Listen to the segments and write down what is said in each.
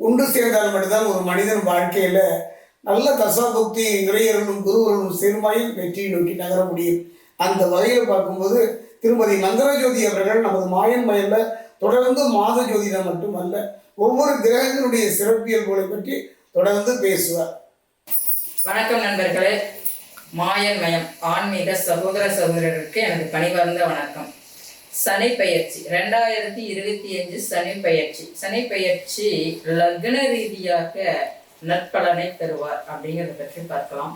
ஒன்று சேர்ந்தால் மட்டும்தான் ஒரு மனிதன் வாழ்க்கையில் நல்ல தசாபக்தி இறையர்களும் குருவர்களும் சேர்மாயில் வெற்றியை நோக்கி நகர முடியும். அந்த வகையில் பார்க்கும்போது திருமதி நந்தரஜோதி அவர்கள் நமது மாயன் மயல்ல தொடர்ந்து மாத ஜோதிடம் மட்டுமல்ல ஒவ்வொரு கிரகங்களுடைய சிறப்பியல்புகளை பற்றி தொடர்ந்து பேசுவார். வணக்கம் நண்பர்களே. மாயன் மயம் ஆன்மீக சகோதர சகோதரருக்கு எனது பணிவார்ந்த வணக்கம். சனி பெயர்ச்சி ரெண்டாயிரத்தி இருபத்தி அஞ்சு சனி பெயர்ச்சி சனி பெயர்ச்சி லக்ன ரீதியாக நற்பலனை தருவார் அப்படிங்கிறத பற்றி பார்க்கலாம்.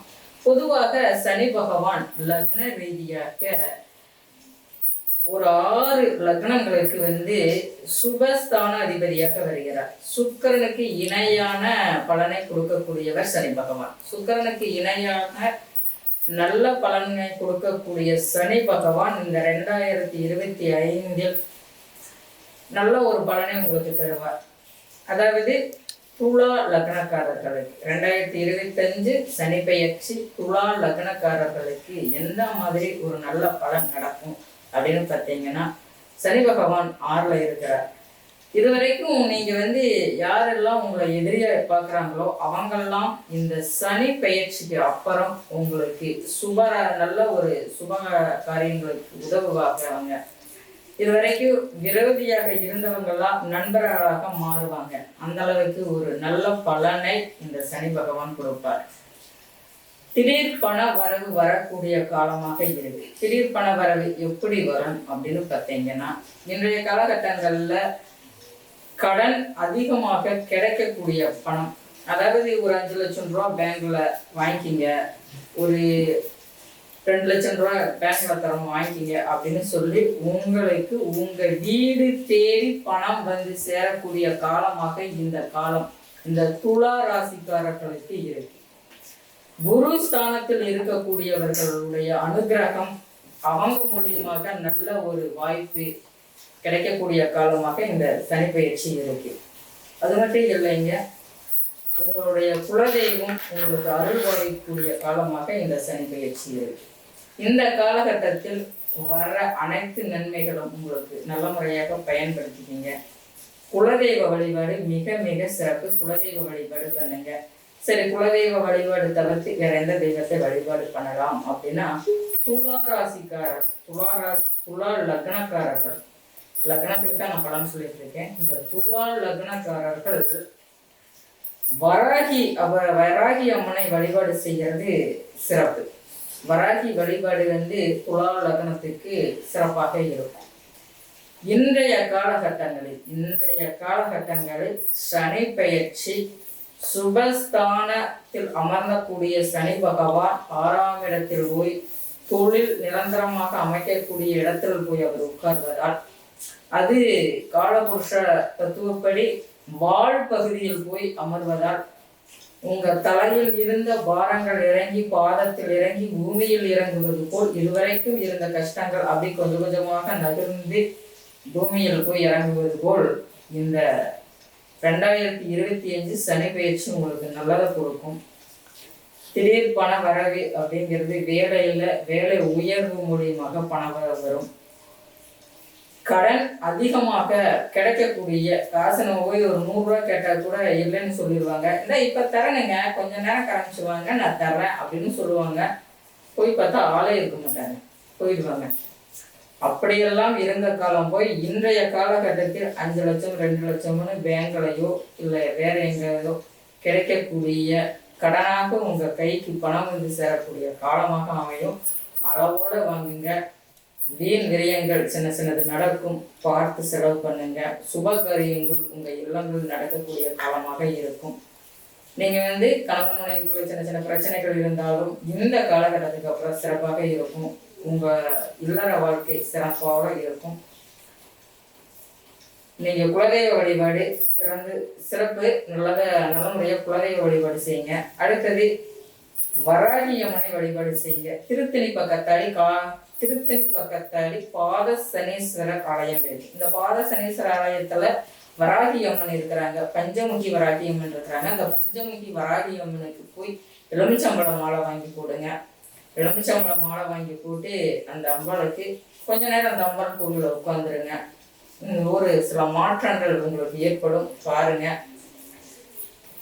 பொதுவாக சனி பகவான் லக்ன ரீதியாக ஒரு ஆறு லக்னங்களுக்கு வந்து சுபஸ்தான அதிபதியாக வருகிறார். சுக்கரனுக்கு இணையான பலனை கொடுக்கக்கூடியவர் சனி பகவான். சுக்கரனுக்கு இணையான நல்ல பலன்களை கொடுக்கக்கூடிய சனி பகவான் இந்த ரெண்டாயிரத்தி இருபத்தி ஐந்தில் நல்ல ஒரு பலனை உங்களுக்கு தருவார். அதாவது துலா லக்னக்காரர்களுக்கு ரெண்டாயிரத்தி இருபத்தஞ்சு சனி பெயர்ச்சி துலா லக்னக்காரர்களுக்கு எந்த மாதிரி ஒரு நல்ல பலன் நடக்கும் அப்படின்னு பார்த்தீங்கன்னா சனி பகவான் ஆறுல இருக்கிறார். இதுவரைக்கும் நீங்க வந்து யாரெல்லாம் உங்களை எதிரியா பார்க்குறாங்களோ அவங்கெல்லாம் இந்த சனி பயிற்சிக்கு அப்புறம் உங்களுக்கு சுப நல்ல ஒரு சுப காரியங்களுக்கு உதவுவாங்க. அவங்க இதுவரைக்கும் விரோதியாக இருந்தவங்கெல்லாம் நண்பர்களாக மாறுவாங்க. அந்த அளவுக்கு ஒரு நல்ல பலனை இந்த சனி பகவான் கொடுப்பார். திடீர் பண வரவு வரக்கூடிய காலமாக இருக்கு. திடீர் பண வரவு எப்படி வரும் அப்படின்னு பார்த்தீங்கன்னா இன்றைய காலகட்டங்களில் கடன் அதிகமாக கிடைக்கக்கூடிய பணம். அதாவது ஒரு அஞ்சு லட்சம் ரூபா பேங்க்ல வாங்கிக்கிங்க. ஒரு ரெண்டு லட்சம் ரூபா பேங்க்ல தரம் வாங்கிக்கிங்க அப்படின்னு சொல்லி உங்களுக்கு உங்க வீடு தேடி பணம் வந்து சேரக்கூடிய காலமாக இந்த காலம் இந்த துலா ராசிக்காரர்களுக்கு இருக்கு. குரு ஸ்தானத்தில் இருக்கக்கூடியவர்களுடைய அனுகிரகம் அவங்க மூலியமாக நல்ல ஒரு வாய்ப்பு கிடைக்கக்கூடிய காலமாக இந்த சனிப்பயிற்சி இருக்கு. அது மட்டும் இல்லைங்க உங்களுடைய குலதெய்வம் உங்களுக்கு அருள் வகைக்கூடிய காலமாக இந்த சனிப்பயிற்சி இருக்கு. இந்த காலகட்டத்தில் வர்ற அனைத்து நன்மைகளும் உங்களுக்கு நல்ல முறையாக பயன்படுத்திக்கிங்க. குலதெய்வ வழிபாடு மிக மிக சிறப்பு. குலதெய்வ வழிபாடு பண்ணுங்க. சரி குலதெய்வ வழிபாடு தவிர்த்து வேற எந்த தெய்வத்தை வழிபாடு பண்ணலாம் அப்படின்னா துளாராசிக்காரர் துளாராசி துளா லக்னக்காரர்கள். லக்னத்துக்கு தான் நான் படம் சொல்லிட்டு இருக்கேன் இந்த துலா லக்னக்காரர்கள் வராகி அவ வராகி அம்மனை வழிபாடு செய்கிறது சிறப்பு. வராகி வழிபாடு வந்து துலா லக்னத்துக்கு சிறப்பாக இருக்கும். இன்றைய காலகட்டங்களில் இன்றைய காலகட்டங்களில் சனி பெயர்ச்சி சுபஸ்தானத்தில் அமர்ந்தக்கூடிய சனி பகவான் ஆறாம் இடத்தில் போய் தொழில் நிரந்தரமாக அமைக்கக்கூடிய இடத்தில் போய் அவர் உட்கார்வதால் அது காலபுருஷ தத்துவப்படி வாழ் பகுதியில் போய் அமர்வதால் உங்க தலையில் இருந்த பாரங்கள் இறங்கி பாதத்தில் இறங்கி பூமியில் இறங்குவது போல் இதுவரைக்கும் இருந்த கஷ்டங்கள் அப்படி கொஞ்சம் கொஞ்சமாக நகர்ந்து பூமியில் போய் இறங்குவது போல் இந்த ரெண்டாயிரத்தி இருபத்தி அஞ்சு சனி பயிற்சி உங்களுக்கு நல்லதை கொடுக்கும். திடீர் பண வரவு அப்படிங்கிறது வேலையில வேலை உயர்வு மூலியமாக பண வரவு வரும். கடன் அதிகமாக கிடைக்கக்கூடிய காசு நம்ம போய் ஒரு நூறுரூவா கேட்டால் கூட இல்லைன்னு சொல்லிடுவாங்க. இல்லை இப்போ தரணுங்க கொஞ்ச நேரம் காமிச்சுவாங்க நான் தர்றேன் அப்படின்னு சொல்லுவாங்க. போய் பார்த்தா ஆளே இருக்க மாட்டாங்க. போயிடுவாங்க. அப்படியெல்லாம் இருந்த காலம் போய் இன்றைய காலகட்டத்தில் அஞ்சு லட்சம் ரெண்டு லட்சம்னு பேங்க்லையோ இல்லை வேற எங்கேயோ கிடைக்கக்கூடிய கடனாக உங்கள் கைக்கு பணம் வந்து சேரக்கூடிய காலமாக அமையும். அளவோட வாங்குங்க. வீண் விரயங்கள் சின்ன சின்னது நடக்கும். பார்த்து செலவு பண்ணுங்க. சுப காரியங்கள் உங்க இல்லங்கள் நடக்கக்கூடிய காலமாக இருக்கும். நீங்க வந்து கணவன் மனைவிக்குள்ள சின்ன சின்ன பிரச்சனைகள் இருந்தாலும் இந்த காலகட்டத்துக்கு அப்புறம் சிறப்பாக இருக்கும். உங்க இல்லற வாழ்க்கை சிறப்பாக இருக்கும். நீங்க குலதெய்வ வழிபாடு சிறந்து சிறப்பு நல்லத நல்ல குலதெய்வ வழிபாடு செய்யுங்க. அடுத்தது வராகியம்மனை வழிபாடு செய்யுங்க. திருத்தணி பக்கத்தாடி கா திருத்தணி பக்கத்தாடி பாத சனீஸ்வரர் ஆலயம் இருக்கு. இந்த பாத சனீஸ்வரர் ஆலயத்துல வராகி அம்மன் இருக்கிறாங்க. பஞ்சமுகி வராகி அம்மன் இருக்கிறாங்க. அந்த பஞ்சமுகி வராகி அம்மனுக்கு போய் எலுமிச்சம்பழம் மாலை வாங்கி போடுங்க. எலுமிச்சம்பழம் மாலை வாங்கி போட்டு அந்த அம்பாளுக்கு கொஞ்ச நேரம் அந்த அம்பாள் கோவிலில் உட்காந்துருங்க ஒரு சில மாற்றங்கள் உங்களுக்கு ஏற்படும். பாருங்க மாயன் மயம் யூடியூப் சேனலை சப்ஸ்கிரைப் பண்ணுங்க நன்றி வணக்கம் நண்பர்களே